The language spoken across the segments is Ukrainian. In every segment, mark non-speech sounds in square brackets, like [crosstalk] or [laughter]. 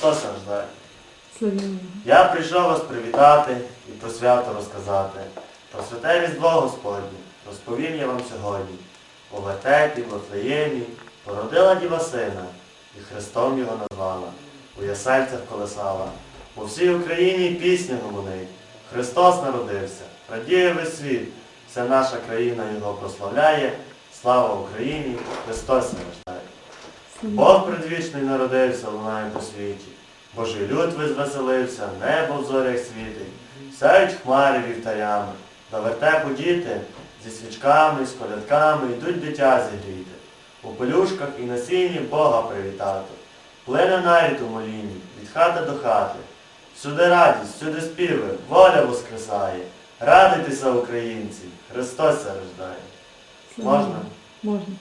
Христос рождає. Я прийшов вас привітати і про свято розказати. Про святе Різдво Господнє розповім я вам сьогодні. У вертепі, в Вафлеємі породила діва сина, і Христом його назвала, у ясельцях колесала. По всій Україні пісня гомонить. Христос народився, радіє весь світ, вся наша країна його прославляє. Слава Україні, Христос. Бог предвічний народився, лунає по світі. Божий люд визвеселився, небо в зорях світить, сяють хмари вівтарями, до вертепу діти зі свічками, з колядками йдуть дитя зігріти, у пелюшках і на сіні Бога привітати. Плине навіть у молінні, від хати до хати. Всюди радість, всюди співи, воля воскресає. Радуйтеся, українці, Христос се рождає. Можна? Можна.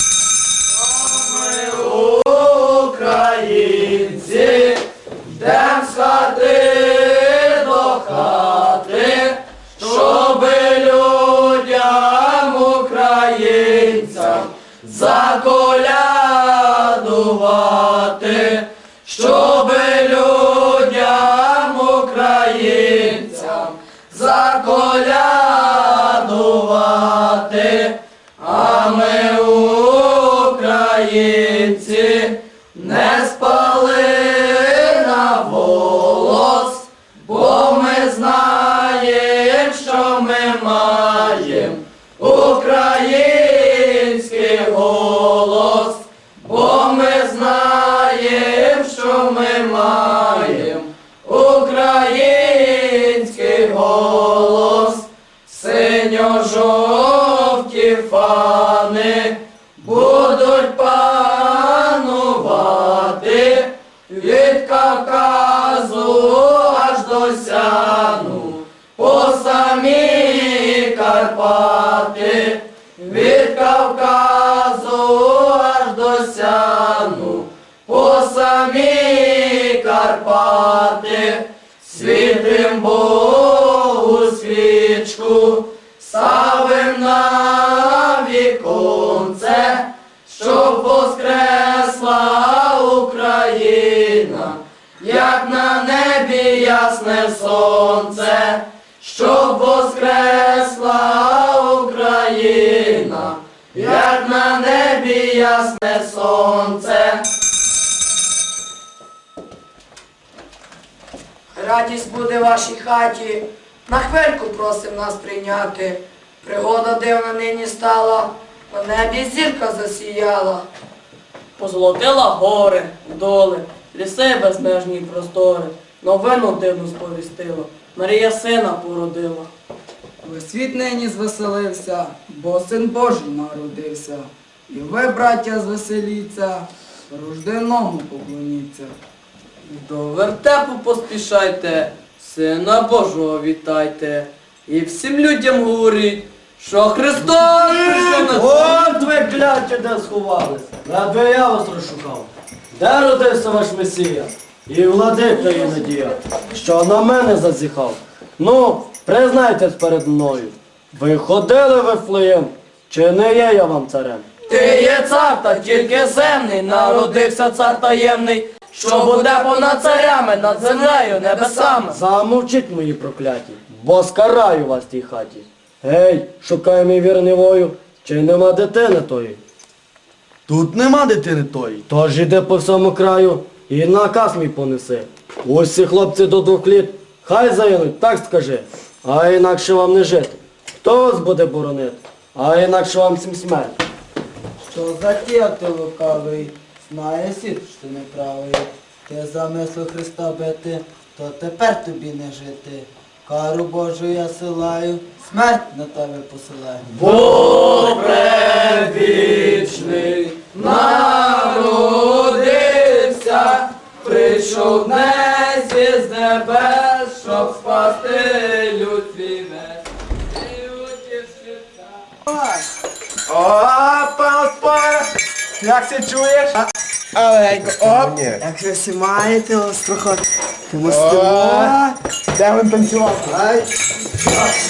Заколядувати, щоб людям, українцям заколядувати, синьо-жовті будуть панувати від Кавказу аж до Сяну, по самі Карпати, від Кавказу аж до Сяну, по самі Карпати, світим Богу свічку, Україна, як на небі ясне сонце, щоб воскресла Україна, як на небі ясне сонце. Радість буде вашій хаті, на хвильку просим нас прийняти. Пригода дивна нині стала, на небі зірка засіяла. Позолотила гори, доли, ліси безмежні простори, новину дивну сповістила, Марія сина породила. Весь світ нині звеселився, бо син Божий народився. І ви, браття, звеселіться, рожденому поклоніться. До вертепу поспішайте, сина Божого вітайте, і всім людям говоріть, що Христос прийшов на От ви кляття де сховались. Радби я вас розшукав. Де родився ваш Месія? І владика є надія, що на мене зазіхав. Ну, признайтесь перед мною. Ви ходили в Вифлеєм, чи не є я вам царем? Ти є цар, та тільки земний, народився цар таємний, що буде понад царями, над землею, небесами. Замовчіть мої прокляті, бо скараю вас тій хаті. Гей, шукай мій вірний вою, чи нема дитини тої? Тут нема дитини тої. Тож іди по всьому краю і наказ мій понеси. Усі хлопці до двох літ, хай загинуть, так скажи. А інакше вам не жити. Хто вас буде боронити? А інакше вам всім смерть. Що затіяв ти лукавий, знає світ, що ти неправий. Ти замислив Христа бити, то тепер тобі не жити. Кару Божу я силаю, смерть на тебе посилаю. Бог предвічний народився, прийшов днесь із небес, щоб спасти люд свій весь. І утішиться. Опа, опа! Як се чуєш? Аленько, оп! Як ви всі маєте острохот, ти Йдемо танцювати. Ай!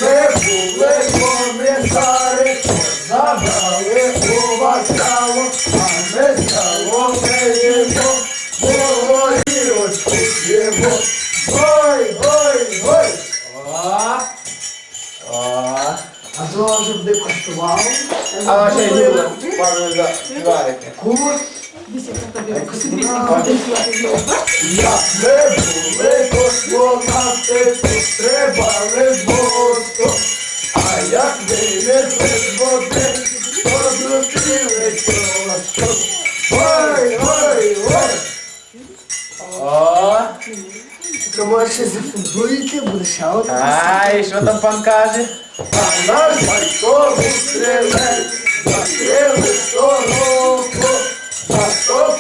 Ми були комісари, А ваша Юля, пане заспіваєте. Як не були космонавти, то треба в сто. А як не без води, то зустріли просто. То може зафутбуєте, одна. ай, що там пан каже? А наш батько стрілець, закрили сороку, а то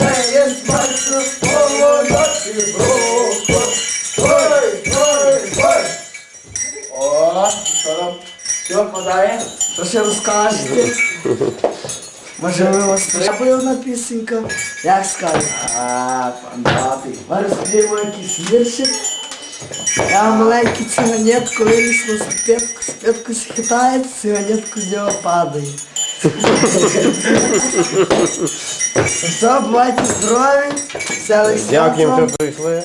неї смачно, полоночі броку. Ой, ой, ой. О, що там? Що подає? То ще розкажете. [laughs] Може ви вас трапила пісенька? Як скажете? А, фантастик. Ми розповімо якийсь віршик. Я маленький з п'ятку, з п'ятку схитає, циганетко з нього падає. [laughs] Все, бувайте здорові, веселих свят вам. прийшли.